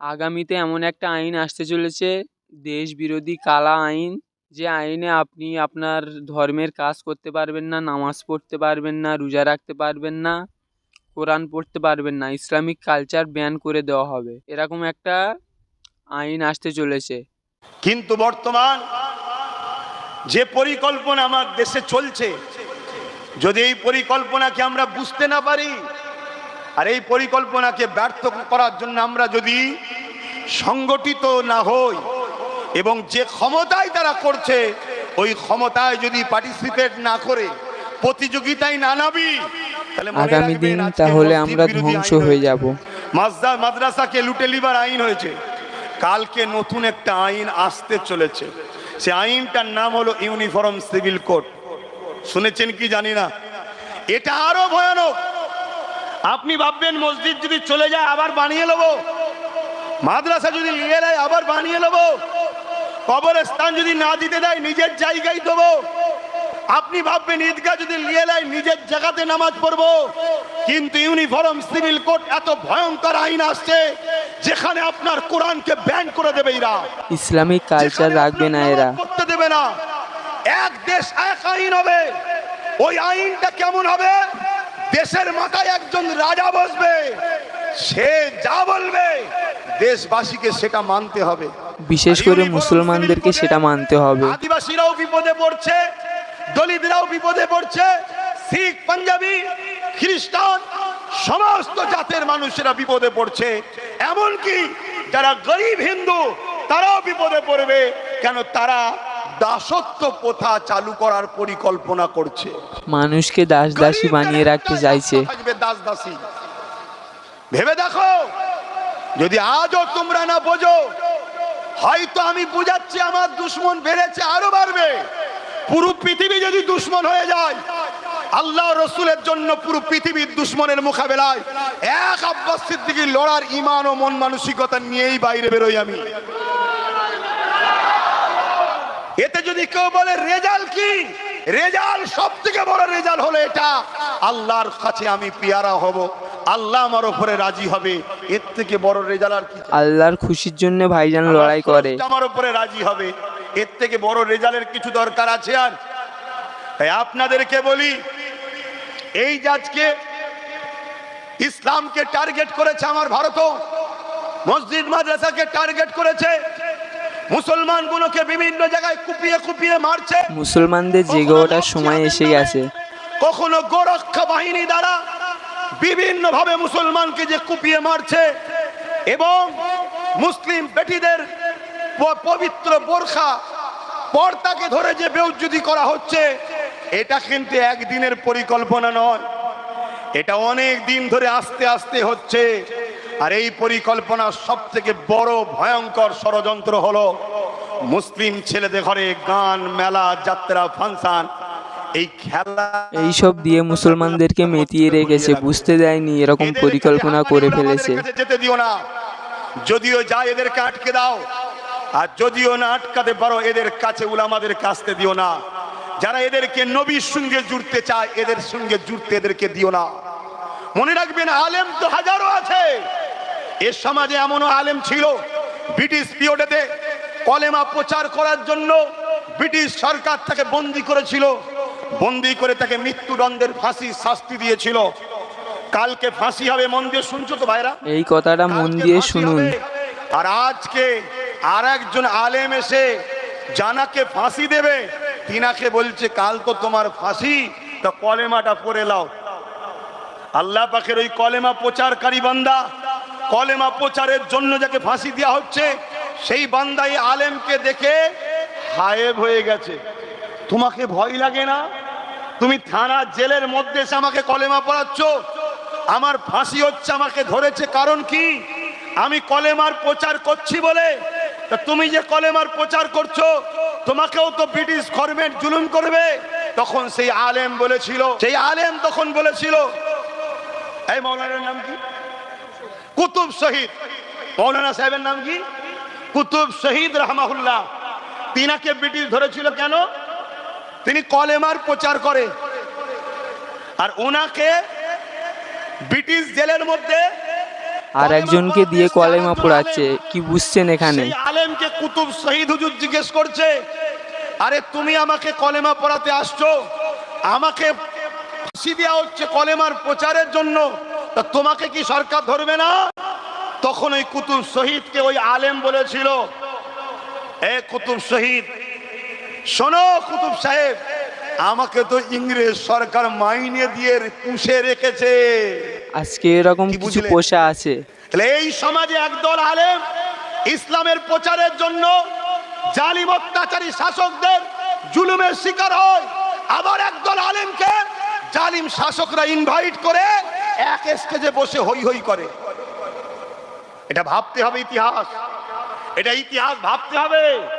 আগামীতে এমন একটা আইন আসতে চলেছে দেশ বিরোধী কালা আইন। যে আইনে আপনি আপনার ধর্মের কাজ করতে পারবেন না, নামাজ পড়তে পারবেন না, রোজা রাখতে পারবেন না, কোরআন পড়তে পারবেন না, ইসলামিক কালচার ব্যান করে দেওয়া হবে। এরকম একটা আইন আসতে চলেছে। কিন্তু বর্তমান যে পরিকল্পনা আমার দেশে চলছে, যদি এই পরিকল্পনাকে আমরা বুঝতে না পারি আর এই পরিকল্পনাকে ব্যর্থ করার জন্য আমরা যদি সংগঠিত না হই এবং যে ক্ষমতায় তারা করছে ওই ক্ষমতায় যদি পার্টিসিপেট না করে প্রতিযোগিতায় না নামি তাহলে আগামী দিন তাহলে আমরা ধ্বংস হয়ে যাব। মাজদা মাদ্রাসাকে লুটে লিবার আইন হয়েছে। কালকে নতুন একটা আইন আসতে চলেছে। সে আইনটার নাম হলো ইউনিফর্ম সিভিল কোড শুনেছেন কি জানি না? এটা আরও ভয়ানক। আপনি ভাববেন মসজিদ যদি চলে যায় আবার বানিয়ে নেব? মাদ্রাসা যদি নিয়ে নেয় আবার বানিয়ে নেব? কবরস্থান যদি না দিতে দেয় নিজের জায়গায় দেবো? আপনি ভাববেন ঈদগাহ যদি নিয়ে নেয় নিজের জায়গাতে নামাজ পড়ব? কিন্তু ইউনিফর্ম সিভিল কোড এত ভয়ঙ্কর আইন আসছে যেখানে আপনার কোরআনকে ব্যান করে দেবে এরা। ইসলামিক কালচার রাখবে না এরা। করতে দেবে না। এক দেশ এক আইন হবে। ওই আইনটা কেমন হবে? দেশের মাথায় একজন রাজা বসবে সে যা বলবে দেশবাসীকে সেটা মানতে হবে। বিশেষ করে মুসলমানদেরকে সেটা মানতে হবে। আদিবাসীরাও বিপদে পড়ছে দলিতরাও বিপদে পড়ছে শিখ পাঞ্জাবি খ্রিস্টান সমস্ত জাতের মানুষেরা বিপদে পড়ছে। এমনকি যারা গরিব হিন্দু তারাও বিপদে পড়বে কেন তারা দাসত্ব প্রথা চালু করার পরিকল্পনা করছে। মানুষকে দাস দাসী বানিয়ে রাখতে চাইছে। থাকবে দাস দাসী ভেবে দেখো যদি আজও তোমরা না বোঝো হয়তো আমি বুঝাচ্ছি আমার দুশ্মন বেড়েছে আরও বাড়বে। পুরো পৃথিবী যদি দুশ্মন হয়ে যায় আল্লাহ রসুলের জন্য পুরো পৃথিবীর দুশ্মনের মোকাবেলায় এক আব্বাস সিদ্দিকির লড়ার ইমান ও মন মানসিকতা নিয়েই বাইরে বেরোই আমি। এতে যদি কেউ বলে রেজাল্ট কি? রেজাল্ট সব থেকে বড় রেজাল্ট হলো এটা। আল্লাহর কাছে আমি পিয়ারা হব। আল্লাহ আমার উপরে রাজি হবে। এর থেকে বড় রেজাল্ট আর কি আল্লাহর খুশির জন্য ভাইজান লড়াই করে। আমার উপরে রাজি হবে। এর থেকে বড় রেজাল্টের কিছু দরকার আছে আর? তাই আপনাদেরকে বলি এই জাজকে ইসলামকে টার্গেট করেছে আমার ভারত মসজিদ মাদ্রাসাকে টার্গেট করেছে মুসলমানগুলোকে বিভিন্ন জায়গায় কুপিয়ে কুপিয়ে মারছে। মুসলমানদের জেগে ওঠার সময় এসে গেছে। কখনো গোরক্ষা বাহিনী দ্বারা বিভিন্ন ভাবে মুসলমানকে যে কুপিয়ে মারছে এবং মুসলিম বেটিদের পবিত্র বোরখা পর্দাকে ধরে যে বেউজ্জুদি করা হচ্ছে এটা কিন্তু একদিনের পরিকল্পনা নয়। এটা অনেক দিন ধরে আস্তে আস্তে হচ্ছে। আর এই পরিকল্পনা সব থেকে বড় ভয়ঙ্কর ষড়যন্ত্র হলো মুসলিম ছেলেদের ঘরে গান মেলা যাত্রা ফাংশন এই খেলা এইসব দিয়ে মুসলমানদেরকে মেতিয়ে রেখেছে বুঝতে দেয়নি এরকম পরিকল্পনা করে ফেলেছে। যেতে দিও না। যদিও যায় এদেরকে আটকে দাও আর যদিও না আটকাতে পারো এদের কাছে উলামাদের কাছতে দিও না। যারা এদেরকে নবীর সঙ্গে জুড়তে চায় এদের সঙ্গে জুড়তে এদেরকে দিও না। মনে রাখবেন আলেম তো হাজারো আছে। এর সমাজে এমনও আলেম ছিল ব্রিটিশ পিরিয়ডেতে কলেমা প্রচার করার জন্য ব্রিটিশ সরকার তাকে বন্দি করেছিল বন্দি করে তাকে মৃত্যুদণ্ডের ফাঁসি শাস্তি দিয়েছিল। কালকে ফাঁসি হবে মন দিয়ে শুনছো তো ভাইরা? এই কথাটা মন দিয়ে শুনুন। আর আজকে আর একজন আলেম এসে জানাকে ফাঁসি দেবে তিনাকে বলছে কাল তো তোমার ফাঁসি তা কলেমাটা পড়ে লাও আল্লাহ পাখের ওই কলেমা প্রচারকারী বান্দা কলেমা প্রচারের জন্য যাকে ফাঁসি দেওয়া হচ্ছে, সেই বান্দাই আলেমকে দেখে হায়েব হয়ে গেছে। তোমাকে ভয় লাগে না? তুমি থানা জেলের মধ্যে এসে আমাকে কলেমা পড়াচ্ছ? আমার ফাঁসি হচ্ছে, আমাকে ধরেছে কারণ কি? আমি কলেমার প্রচার করছি বলে? তা তুমি যে কলেমার প্রচার করছ, তোমাকেও তো ব্রিটিশ গভর্নমেন্ট জুলুম করবে? তখন সেই আলেম বলেছিল, সেই আলেম তখন বলেছিল, এই মৌলানার নাম কি? কুতুব শহীদ। মৌলানা সাহেবের নাম কি? কুতুব শহীদ রহমাহুল্লাহ। তিনাকে ব্রিটিশ ধরেছিল কেন? তিনি কলেমার প্রচার করে। আর ওনাকে ব্রিটিশ জেলের মধ্যে আর একজনকে দিয়ে কলেমা পড়াচ্ছে কি বুঝছেন এখানে? আলেমকে কুতুব শহীদ হুজুর জিজ্ঞেস করছে আরে তুমি আমাকে কলেমা পড়াতে আসছো? আমাকে ফাঁসি দেওয়া হচ্ছে কলেমার প্রচারের জন্য। তা তোমাকে কি সরকার ধরবে না? তখন ওই কুতুব শহীদকে ওই আলেম বলেছিল এ কুতুব শহীদ শোনো কুতুব সাহেব আমাকে তো ইংরেজ সরকার মাইনে দিয়ে পুষে রেখেছে। আজকে এরকম কিছু? পোষা আছে। তাহলে এই সমাজে একদল আলেম ইসলামের প্রচারের জন্য জালিম অত্যাচারী শাসকদের জুলুমের শিকার হয়। আবার একদল আলেমকে জালিম শাসকরা ইনভাইট করে এক স্টেজে বসে হই হই করে। এটা ভাবতে হবে ইতিহাস। এটা ইতিহাস ভাবতে হবে।